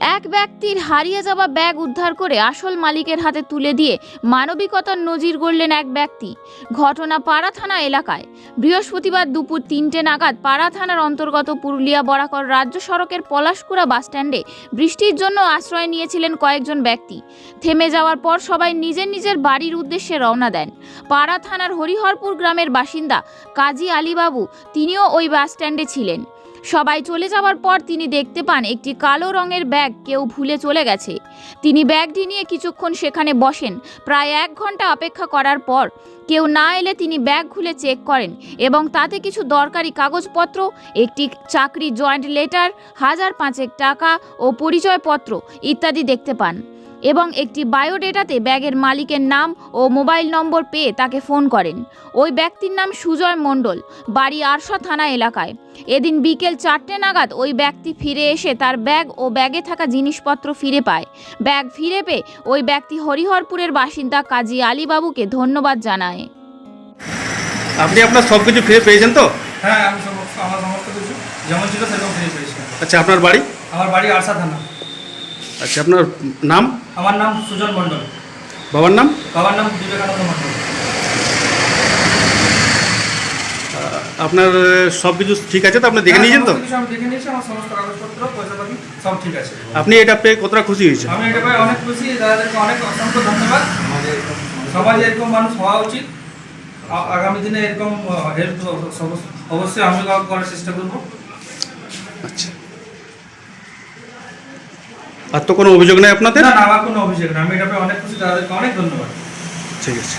এক ব্যক্তির হারিয়ে যাওয়া ব্যাগ উদ্ধার করে আসল মালিকের হাতে তুলে দিয়ে মানবিকতার নজির গড়লেন এক ব্যক্তি। ঘটনা পাড়া থানা এলাকায়। বৃহস্পতিবার দুপুর তিনটে নাগাদ পাড়া থানার অন্তর্গত পুরুলিয়া বরাকর রাজ্য সড়কের পলাশকুড়া বাসস্ট্যান্ডে বৃষ্টির জন্য আশ্রয় নিয়েছিলেন কয়েকজন ব্যক্তি। থেমে যাওয়ার পর সবাই নিজের নিজের বাড়ির উদ্দেশ্যে রওনা দেন। পাড়া থানার হরিহরপুর গ্রামের বাসিন্দা কাজী আলীবাবু, তিনিও ওই বাসস্ট্যান্ডে ছিলেন। সবাই চলে যাওয়ার পর তিনি দেখতে পান একটি কালো রঙের ব্যাগ কেউ ভুলে চলে গেছে। তিনি ব্যাগটি নিয়ে কিছুক্ষণ সেখানে বসেন। প্রায় এক ঘণ্টা অপেক্ষা করার পর কেউ না এলে তিনি ব্যাগ খুলে চেক করেন এবং তাতে কিছু দরকারি কাগজপত্র, একটি চাকরি জয়েন্ট লেটার, হাজার পাঁচেক টাকা ও পরিচয়পত্র ইত্যাদি দেখতে পান। এবং একটি বায়োডেটাতে ব্যাগের মালিকের নাম ও মোবাইল নম্বর পেয়ে তাকে ফোন করেন। ওই ব্যক্তির নাম সুজয় মণ্ডল বাড়ি আরশা থানা এলাকায়। এদিন বিকেল চারটে নাগাদ ওই ব্যক্তি ফিরে এসে তার ব্যাগ ও ব্যাগে থাকা জিনিসপত্র ফিরে পায়। ব্যাগ ফিরে পেয়ে ওই ব্যক্তি হরিহরপুরের বাসিন্দা কাজী আলীবাবুকে ধন্যবাদ জানায়। আপনি আপনার সব কিছু ফিরে পেয়েছেন তো? হ্যাঁ আমি সমস্ত আমার সমস্ত কিছু যেমন ছিল সেরকম ফিরে পেয়েছি। আচ্ছা আপনার বাড়ি? আমার বাড়ি আরসা থানা। আচ্ছা আপনার নাম? আমার নাম সুজন মণ্ডল। বাবার নাম? বাবার নাম বিবেকানন্দ মণ্ডল। আপনার সব কিছু ঠিক আছে তো? আপনি দেখে নিয়েছেন তো? হ্যাঁ, আমি দেখে নিয়েছি আমার সমস্ত কাগজপত্র পয়সা পাতি সব ঠিক আছে। আপনি এটা পেয়ে কতটা খুশি হয়েছেন? আমি এটা অনেক খুশি দাদাদেরকে অনেক অসংখ্য ধন্যবাদ। সমাজে এরকম মানুষ হওয়া উচিত। আগামী দিনে এরকম হেল্প অবশ্যই আমি করার চেষ্টা করব। আচ্ছা। আর তো কোনো অভিযোগ নেই আপনাদের? না না আমার কোনো অভিযোগ না আমি এটা পেয়ে অনেক খুশি তাদেরকে অনেক ধন্যবাদ। ঠিক আছে।